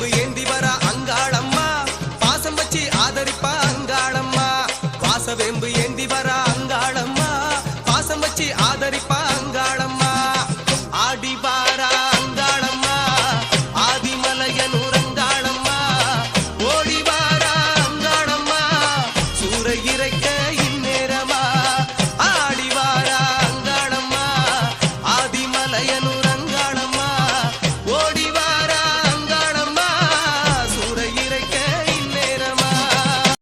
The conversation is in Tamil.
அம்பு ஏந்தி வரா அங்காளம்மா. பாசம் வச்சு ஆதரிப்பா அங்காளம்மா. வாசவேம்பு ஏந்தி வரா அங்காளம்மா. பாசம் வச்சு ஆதரிப்பா அங்காளம்மா. ஆடி வாரா அங்காளம்மா. ஆதிமலையனூர் அங்காளம்மா.